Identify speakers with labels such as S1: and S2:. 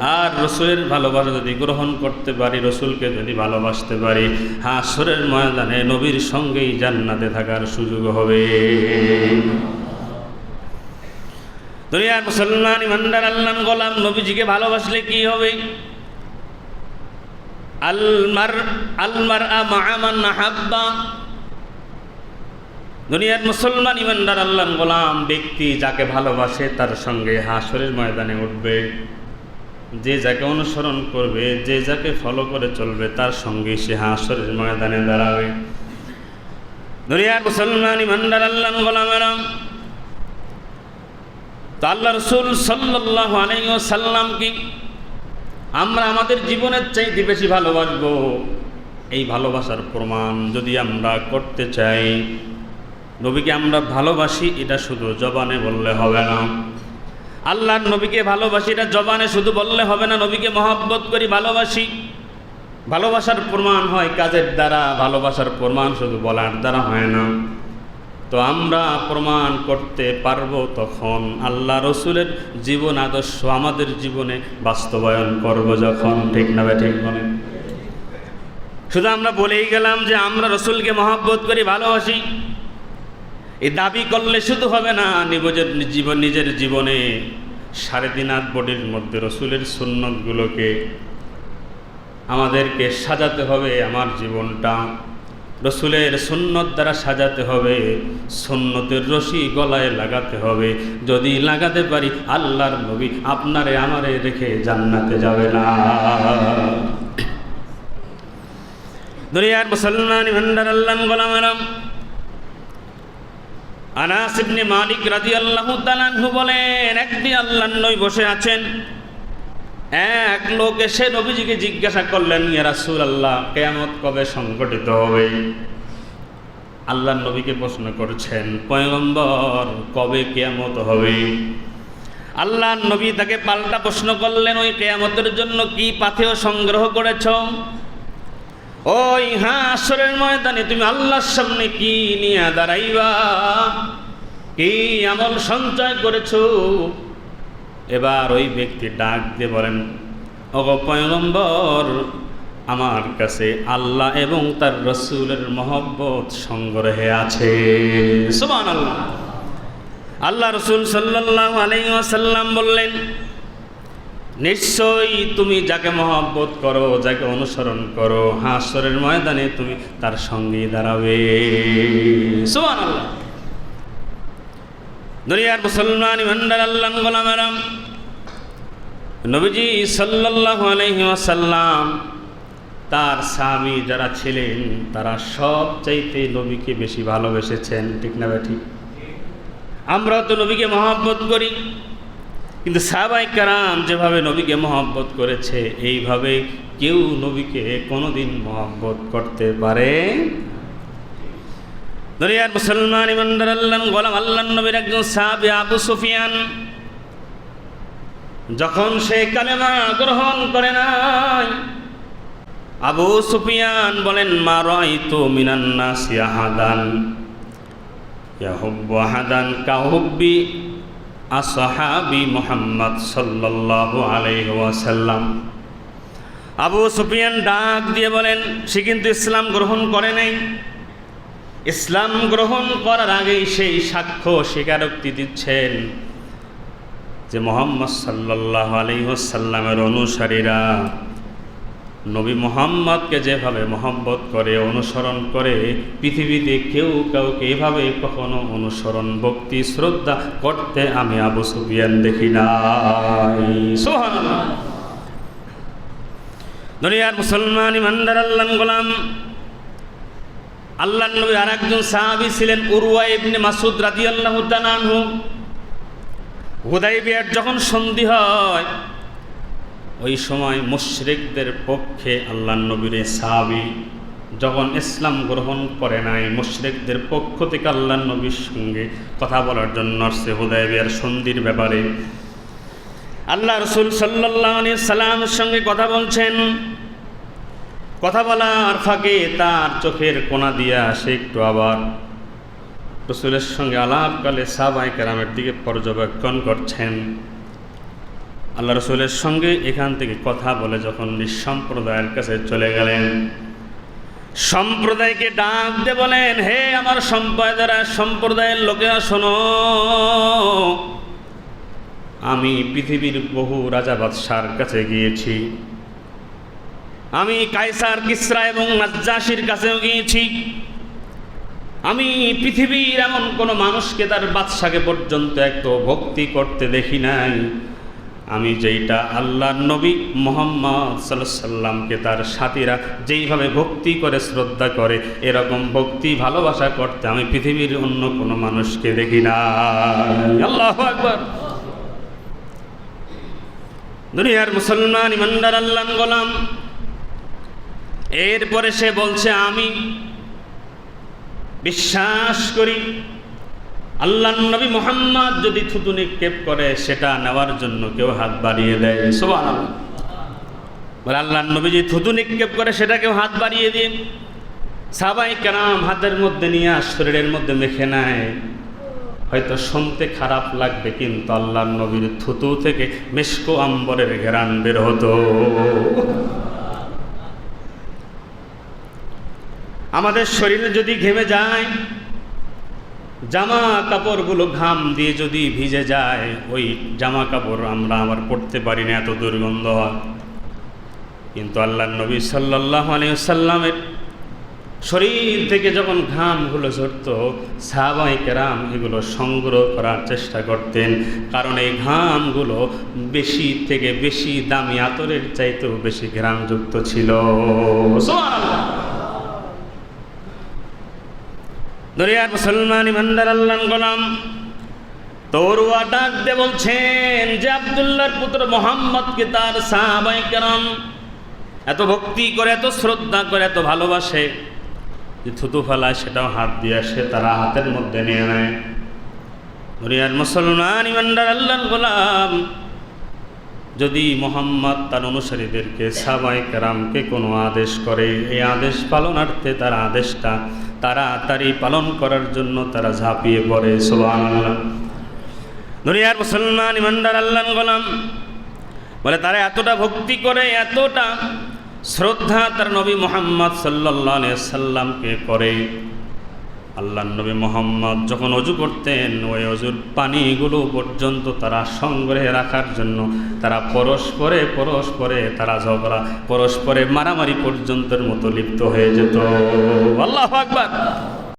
S1: আর রসুলের ভালোবাসা যদি গ্রহণ করতে পারি, রসুলকে যদি ভালোবাসতে পারি, হাসরের ময়দানে নবীর সঙ্গেই জান্নাতে থাকার সুযোগ হবে। দুনিয়ার মুসলমান, ইমানদার আল্লাহ গোলাম, নবীজিকে ভালোবাসলে কি হবে? আলমার আলমার আমান হাব্বা দুনিয়ার মুসলমান, ইমানদার আল্লাহ গোলাম ব্যক্তি যাকে ভালোবাসে তার সঙ্গে হাসরের ময়দানে উঠবে। যে যাকে অনুসরণ করবে, যে যাকে ফলো করে চলবে, তার সঙ্গে সে হাসরের ময়দানে দাঁড়াবে। দুনিয়ার মুসলমান ইমানদার আল্লাহ গোলামেরা তো আল্লাহ রসুল সাল্লাহ আলাইসাল্লাম কি, আমরা আমাদের জীবনের চাইতে বেশি ভালোবাসবো? এই ভালোবাসার প্রমাণ যদি আমরা করতে চাই, নবীকে আমরা ভালোবাসি, এটা শুধু জবানে বললে হবে না। আল্লাহর নবীকে ভালোবাসি, এটা জবানে শুধু বললে হবে না, নবীকে মহব্বত করি, ভালোবাসি। ভালোবাসার প্রমাণ হয় কাজের দ্বারা, ভালোবাসার প্রমাণ শুধু বলার দ্বারা হয় না। তো আমরা প্রমাণ করতে পারব তখন আল্লাহ রসুলের জীবন আদর্শ, আমাদের জীবনে বাস্তবায়ন করব যখন, ঠিক না ঠিক বলেন? শুধু আমরা বলেই গেলাম যে আমরা রসুলকে মহব্বত করি, ভালোবাসি। এই দাবি করলে শুধু হবে না নিজের জীবন, নিজের জীবনে সাড়ে তিন আট বডির মধ্যে রসুলের সুন্নতগুলোকে আমাদেরকে সাজাতে হবে, আমার জীবনটা। রসুলের সুন্নত দ্বারা সাজাতে হবে, সুন্নতের রশি গলায় লাগাতে হবে। যদি লাগাতে পারি, আল্লাহর নবী আপনারে, আমারে রেখে জান্নাতে যাবে না। দুনিয়ার মুসলমান ভান্ডার আল্লাহ গোলামারাম আনাস ইবনে মালিক রাদিয়াল্লাহু তাআলাহু বলেন একদিন আল্লাহর নবী বসে আছেন। এক লোক এসে নবীজিকে জিজ্ঞাসা করলেন, ইয়া রাসূলুল্লাহ, কিয়ামত কবে সংগঠিত হবে? আল্লাহ নবীকে প্রশ্ন করছেন, পয়গম্বর, কবে কেয়ামত হবে? আল্লাহ নবী তাকে পাল্টা প্রশ্ন করলেন, ওই কেয়ামতের জন্য কি পাথেয় সংগ্রহ করেছ? ওই হ্যাঁ আসরের ময়দানে তুমি আল্লাহর সামনে কি নিয়ে দাঁড়াইবা? কি আমল সঞ্চয় করেছ? এবার ওই ব্যক্তি ডাক দিয়ে বলেন, ওগো পয়গম্বর, আমার কাছে আল্লাহ এবং তার রসুলের মহব্বত সংগ্রহে আছে। আল্লাহ আল্লাহ রসুল সাল্লাহ আলাইসাল্লাম বললেন নিশ্চয়ই তুমি যাকে মহব্বত করো, যাকে অনুসরণ করো, হাসরের ময়দানে তুমি তার সঙ্গে দাঁড়াবে। আল্লাহ দুনিয়ার মুসলমান ইমানদার আল্লাহ গোলামেরাম, নবীজি সাল্লাল্লাহু আলাইহি ওয়াসাল্লাম, তার স্বামী যারা ছিলেন, তারা সব চাইতে নবীকে বেশি ভালোবেসেছেন, ঠিক না ঠিক? আমরাও তো নবীকে মহব্বত করি। কিন্তু সাহাবাই কারাম যেভাবে নবীকে মহব্বত করেছে, এইভাবে কেউ নবীকে কোনোদিন মহব্বত করতে পারে দুনিয়ার মুসলমান ইমানদার আল্লাহ গোলাম আল্লাহ নবীর একজন সাহাবি আবু সুফিয়ান, যখন সে কালেমা গ্রহণ করে নাই, আবু সুফিয়ান বলেন, মা রাইতু মিনান নাস ইয়াহাদান ইয়াহুব্বু আহাদান কাহুব্বি আসহাবি মোহাম্মদ সাল্লাহ আলাইহি ওয়াসাল্লাম। আবু সুফিয়ান ডাক দিয়ে বলেন, সে কিন্তু ইসলাম গ্রহণ করে নাই। ইসলাম গ্রহণ করার আগেই সেই সাক্ষ্য স্বীকারোক্তি দিচ্ছেন যে মোহাম্মদ সাল্লাহ আলহ্লামের অনুসারীরা। নবী মোহাম্মদকে যেভাবে মহব্বত করে, অনুসরণ করে, পৃথিবীতে কেউ কাউকে এভাবে কখনো অনুসরণ, ভক্তি, শ্রদ্ধা করতে আমি আবু সুবিয়ান দেখি নাই। সুবহানাল্লাহ। দুনিয়ার মুসলমান ইমানদার আল্লাহ গোলাম। আল্লাহ নবী আর একজন সাহাবি ছিলেন উরুয়া ইবনে মাসুদ রাদিয়াল্লাহু তাআলা আনহু। হুদাইবিয়ার যখন সন্ধি হয় ওই সময় মুশরিকদের পক্ষে আল্লাহ নবীর সাহাবি যখন ইসলাম গ্রহণ করে নাই, মুশরিকদের পক্ষ থেকে আল্লাহ নবীর সঙ্গে কথা বলার জন্য আসছে হুদাইবিয়ার সন্ধির ব্যাপারে। আল্লাহ রসুল সাল্লাহ সাল্লামের সঙ্গে কথা বলছেন। কথা বলার ফাঁকে তার চোখের কোনা দিয়া সে একটু আবার। রসুলের সঙ্গে আলাপকালে সাবাই কেরামের দিকে পর্যবেক্ষণ করছেন। আল্লাহ রসুলের সঙ্গে এখান থেকে কথা বলে যখন নিঃসম্প্রদায়ের কাছে চলে গেলেন, সম্প্রদায়কে ডাক দিয়ে বলেন, হে আমার সম্প্রদায়েরা সম্প্রদায়ের লোকেরা, শোনো, আমি পৃথিবীর বহু রাজা বাদশার কাছে গিয়েছি। আমি কায়সার, কিসরা এবং নাজ্জাসির কাছেও গিয়েছি। আমি পৃথিবীর এমন কোনো মানুষকে তার বাদশাকে পর্যন্ত এত ভক্তি করতে দেখি নাই। আমি যেইটা আল্লাহ নবী মোহাম্মদ সাল্লামকে তার সাথীরা যেইভাবে ভক্তি করে শ্রদ্ধা করে, এরকম ভক্তি, ভালোবাসা করতে আমি পৃথিবীর অন্য কোনো মানুষকে দেখি না। আল্লাহ আকবর। দুনিয়ার মুসলমান, ইমানদার, আল্লাহ গোলাম। এরপরে সে বলছে, আমি বিশ্বাস করি আল্লাহ নবী মোহাম্মদ যদি থুতু নিক্ষেপ করে, সেটা নেওয়ার জন্য কেউ হাত বাড়িয়ে দেয়। সোবান বলে আল্লাহ নবী যদি থুতু নিক্ষেপ করে, সেটা কেউ হাত বাড়িয়ে দিন সাবাই কেরাম হাতের মধ্যে নিয়ে শরীরের মধ্যে মেখে নেয়। হয়তো শুনতে খারাপ লাগবে, কিন্তু আল্লাহ নবীর থুতু থেকে মেশকো আম্বরের ঘেরান বের হতো। আমাদের শরীরে যদি ঘেমে যায় জামা কাপড়গুলো ঘাম দিয়ে যদি ভিজে যায়, ওই জামা কাপড় আমরা আবার পড়তে পারি না, এত দুর্গন্ধ হয়। কিন্তু আল্লাহ নবী সাল্লাহ আলিয়াল্লামের শরীর থেকে যখন ঘামগুলো ঝরত সাহাবাই কেরাম এগুলো সংগ্রহ করার চেষ্টা করতেন। কারণ এই ঘামগুলো বেশি থেকে বেশি দামি, আতরের চাইতেও বেশি ঘ্রামযুক্ত ছিল। দরিয়ার মুসলমান ইমানদার আল্লাহ গোলাম। তরুয়া ডাক দে বলছেন যে আবদুল্লাহর পুত্র মোহাম্মদকে তার সাহাবাই কেরাম এত ভক্তি করে, এত শ্রদ্ধা করে, এত ভালোবাসে যে থুতু ফেলায় সেটাও হাত দিয়ে আসে তারা হাতের মধ্যে নিয়ে নেয়। দুনিয়ার মুসলমান ইমানদার আল্লাহ গোলাম যদি মোহাম্মদ তার অনুসারীদেরকে সাবাই কেরামকে কোনো আদেশ করে, এই আদেশ পালনার্থে তার আদেশটা তাড়াতাড়ি পালন করার জন্য তারা ঝাঁপিয়ে পড়ে সোহান দুনিয়ার মুসলমান ইমানদার আল্লাহ গোলাম, বলে তারা এতটা ভক্তি করে, এতটা শ্রদ্ধা তার নবী মোহাম্মদ সাল্লাহ সাল্লামকে করে। আল্লাহ নবী মোহাম্মদ যখন অজু করতেন, ওই অজুর পানিগুলো পর্যন্ত তারা সংগ্রহে রাখার জন্য তারা পরস্পরে পরস্পরে তারা ঝগড়া, পরস্পরে মারামারি পর্যন্তের মতো লিপ্ত হয়ে যেত। আল্লাহ আকবার।